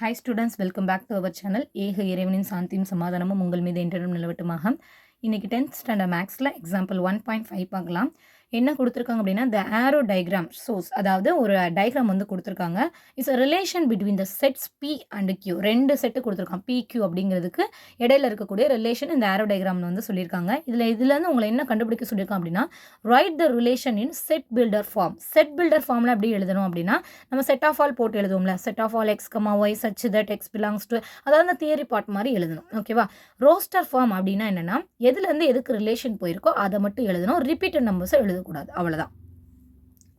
Hi students welcome back to our channel ஏக இறைவனின் சாந்தியும் சமாதானமும் உங்கள் மீது என்றும் நிலவட்டுமாக. இன்னைக்கு டென்த் ஸ்டாண்டர்ட் மேக்ஸில் எக்ஸாம்பிள் ஒன் பாயிண்ட் ஃபைவ் பார்க்கலாம். என்ன கொடுத்துருக்காங்க அப்படின்னா த ஆரோ டயக்ராம் ஷோஸ் அதாவது ஒரு டயக்ராம் வந்து கொடுத்துருக்காங்க. It's a relation between the sets P and Q ரெண்டு செட்டு கொடுத்துருக்காங்க. பி கியூ அப்படிங்கிறதுக்கு இடையில இருக்கக்கூடிய ரிலேஷன் இந்த ஆரோ டைக்ராம்னு வந்து சொல்லியிருக்காங்க. இதில் இதுலேருந்து உங்களை என்ன கண்டுபிடிக்க சொல்லியிருக்காங்க அப்படின்னா write the relation in set builder form set builder ஃபார்மில் எப்படி எழுதணும் அப்படின்னா நம்ம செட் ஆஃப் ஆல் போட்டு எழுதுவோம்ல. Set of all x comma y such that x belongs to அதாவது அந்த தியரி பார்ட் மாதிரி எழுதணும். ஓகேவா ரோஸ்டர் ஃபார்ம் அப்படின்னா என்னென்னா எதுலேருந்து எதுக்கு ரிலேஷன் போயிருக்கோ அதை மட்டும் எழுதணும். ரிப்பீட்டட் நம்பர்ஸை எழுதக்கூடாது அவ்வளோதான்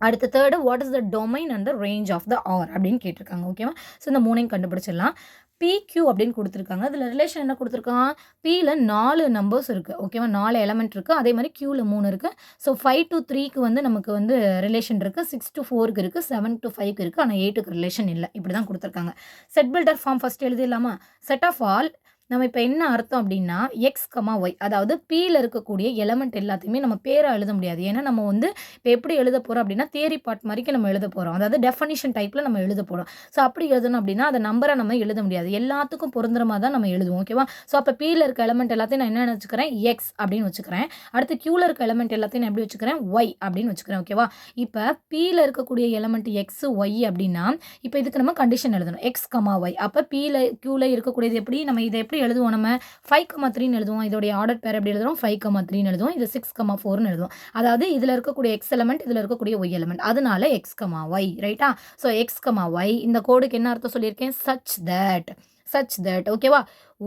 அடுத்த third what is the domain and the range of the R அப்படின்னு கேட்டிருக்காங்க ஓகேவா ஸோ இந்த மூணையும் கண்டுபிடிச்சிடலாம். பிக்யூ அப்படின்னு கொடுத்துருக்காங்க. அதில் ரிலேஷன் என்ன கொடுத்துருக்கான்? பியில் நாலு நம்பர்ஸ் இருக்குது ஓகேவா நாலு எலமெண்ட் இருக்குது அதே மாதிரி க்யூவில் மூணு இருக்குது ஸோ ஃபைவ் டு த்ரீக்கு வந்து நமக்கு வந்து ரிலேஷன் இருக்குது சிக்ஸ் டு ஃபோருக்கு இருக்குது செவன் டு ஃபைவ்க்கு இருக்குது ஆனால் எயிட்டுக்கு ரிலேஷன் இல்லை. இப்படி தான் கொடுத்துருக்காங்க. செட் பில்டர் ஃபார்ம் ஃபஸ்ட் எழுதிடலாமா? செட் ஆஃப் ஆல் நம்ம இப்போ என்ன அர்த்தம் அப்படின்னா எக்ஸ் கமா ஒய் அதாவது பியில் இருக்கக்கூடிய எலமெண்ட் எல்லாத்தையுமே நம்ம பேராக எழுத முடியாது. ஏன்னா நம்ம வந்து இப்போ எப்படி எழுத போகிறோம் அப்படின்னா தேரி பார்ட் மாதிரிக்கு நம்ம எழுத போகிறோம் அதாவது டெஃபனிஷன் டைப்பில் நம்ம எழுத போகிறோம் ஸோ அப்படி எழுதணும் அப்படின்னா அதை நம்பரை நம்ம எழுத முடியாது. எல்லாத்துக்கும் பொருந்துற மாதிரி தான் நம்ம எழுதுவோம் ஓகேவா ஸோ அப்போ பியில் இருக்க எலமெண்ட் எல்லாத்தையும் நான் என்ன வச்சுக்கிறேன் எக்ஸ் அப்படின்னு வச்சுக்கிறேன். அடுத்து கியூவில் இருக்க எலமெண்ட் எல்லாத்தையும் நான் எப்படி வச்சுக்கிறேன்? ஒய் அப்படின்னு வச்சுக்கிறேன் ஓகேவா இப்போ பியில் இருக்கக்கூடிய எலமெண்ட் எக்ஸ் ஒய் அப்படின்னா இப்போ இதுக்கு நம்ம கண்டிஷன் எழுதணும். எக்ஸ் கமா ஒய் அப்போ பியில் கியூவில் இருக்கக்கூடியது எப்படி? நம்ம இதை எப்படி எழுதுவோம்? நம்ம ஃபைவ் கமா த்ரீன்னு எழுதுவோம். இதோடைய ஆர்டர் பேர் எப்படி எழுதுவோம் ஃபைவ் கமா த்ரீன்னு எழுதுவோம். இது சிக்ஸ் கமா ஃபோர்னு எழுதுவோம். அதாவது இதில் இருக்கக்கூடிய எக்ஸ் எலமெண்ட் இதில் இருக்கக்கூடிய ஒய் எலமெண்ட் அதனால எக்ஸ் கமா ஒய் ரைட்டா ஸோ எக்ஸ் கமா ஒய் இந்த கோடுக்கு என்ன அர்த்தம் சொல்லியிருக்கேன்? சச் தட் சச் தட் ஓகேவா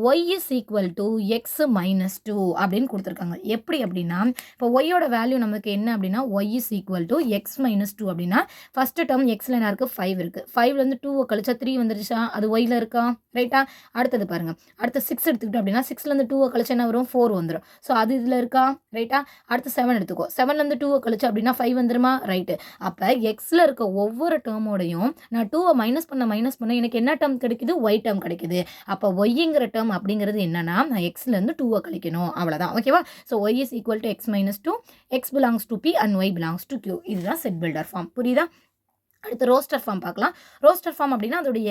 y is equal to x minus two அப்படின்னு கொடுத்துருக்காங்க. எப்படி அப்படின்னா இப்போ ஒய்யோட வேல்யூ நமக்கு என்ன அப்படின்னா y is equal to x minus two அப்படின்னா ஃபஸ்ட்டு டேர்ம் எக்ஸில் என்ன இருக்குது ஃபைவ் இருக்குது ஃபைவ்லேருந்து டூவை கழிச்சா த்ரீ வந்துருச்சா? அது ஒயில் இருக்கா? ரைட்டா அடுத்தது பாருங்கள் அடுத்து சிக்ஸ் எடுத்துக்கிட்டோம் அப்படின்னா சிக்ஸ்லேருந்து டூவை கழிச்சா என்ன வரும்? ஃபோர் வந்துடும் ஸோ அது இதில் இருக்கா? ரைட்டா அடுத்து செவன் எடுத்துக்கோ. செவன்லேருந்து டூவை கழிச்சா அப்படின்னா ஃபைவ் வந்துருமா? ரைட்டு அப்போ எக்ஸில் இருக்க ஒவ்வொரு டேர்மோடையும் நான் டூவை மைனஸ் பண்ண மைனஸ் பண்ண எனக்கு என்ன டேர்ம் கிடைக்குது? ஒய் டேர்ம் கிடைக்குது. அப்போ ஒய்ங்கிற டேர்ம் அப்படிங்கிறது என்னன்னா நான் எக்ஸ்லேருந்து டூவை கழிக்கணும். அவ்வளோதான் ஓகேவா so y is equal to x minus two x belongs to P and y belongs to Q இதுதான் செட் பில்டர் ஃபார்ம் புரியுதா? அடுத்து ரோஸ்டர் ஃபார்ம் பார்க்கலாம். ரோஸ்டர் ஃபார்ம் அப்படின்னா அதோடைய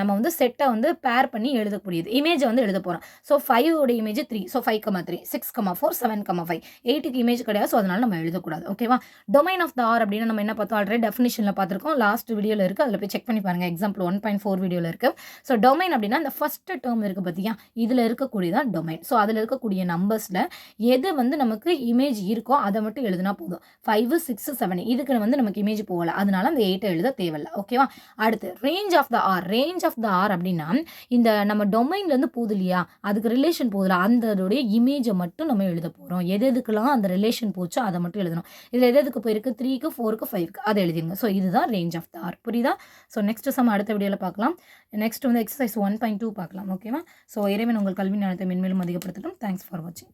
நம்ம வந்து செட்டை வந்து பேர் பண்ணி எழுதக்கூடியது. இமேஜை வந்து எழுத போகிறோம் so ஃபைவோட image three so five comma three six comma four seven comma five எயிட்டுக்கு இமேஜ் கிடையாது ஸோ அதனால் நம்ம எழுதக்கூடாது. ஓகேவா டொமைன் ஆஃப் த ஆர் அப்படின்னு நம்ம என்ன பார்த்தோம்? ஆல்ரெடி டெஃபினிஷனில் பார்த்துருக்கோம். லாஸ்ட் வீடியோவில் இருக்குது அதில் போய் செக் பண்ணி பாருங்கள் எக்ஸாம்பிள் ஒன் பாயிண்ட் ஃபோர் வீடியோவில் இருக்குது ஸோ டொமைன் அப்படின்னா இந்த ஃபஸ்ட்டு டேர்ம் இருக்குது பார்த்தியா இதில் இருக்கக்கூடியதான் டொமைன் ஸோ அதில் இருக்கக்கூடிய நம்பர்ஸில் எது வந்து நமக்கு இமேஜ் இருக்கோ அதை மட்டும் எழுதுனா போதும். ஃபைவ் சிக்ஸ் செவன் இதுக்கு வந்து நமக்கு இமேஜ் போகலை. அதனால அந்த எயிட்டை எழுத தேவையில்லை ஓகேவா அடுத்து range of the R range of the R அப்படின்னா இந்த நம்ம டொமைன்லேருந்து போகுது இல்லையா? அதுக்கு ரிலேஷன் போகுதுல அந்தோடைய இமேஜை மட்டும் நம்ம எழுத போகிறோம் எது எதுக்கெல்லாம் அந்த ரிலேஷன் போச்சோ அதை மட்டும் எழுதணும். இதில் எது எதுக்கு போயிருக்கு? த்ரீக்கு ஃபோருக்கு ஃபைவ்க்கு அதை எழுதிருங்க. ஸோ இதுதான் ரேஞ்ச் ஆஃப் த ஆர் புரியுதா? ஸோ நெக்ஸ்ட் சம் அடுத்த வீடியோவில் பார்க்கலாம். நெக்ஸ்ட் வந்து எக்ஸசைஸ் ஒன் பாயிண்ட் டூ பார்க்கலாம் ஓகேவா ஸோ இறைவன் உங்கள் கல்வி ஞானத்தை மென்மேலும் அதிகப்படுத்தட்டும். தேங்க்ஸ் ஃபார் வாட்சிங்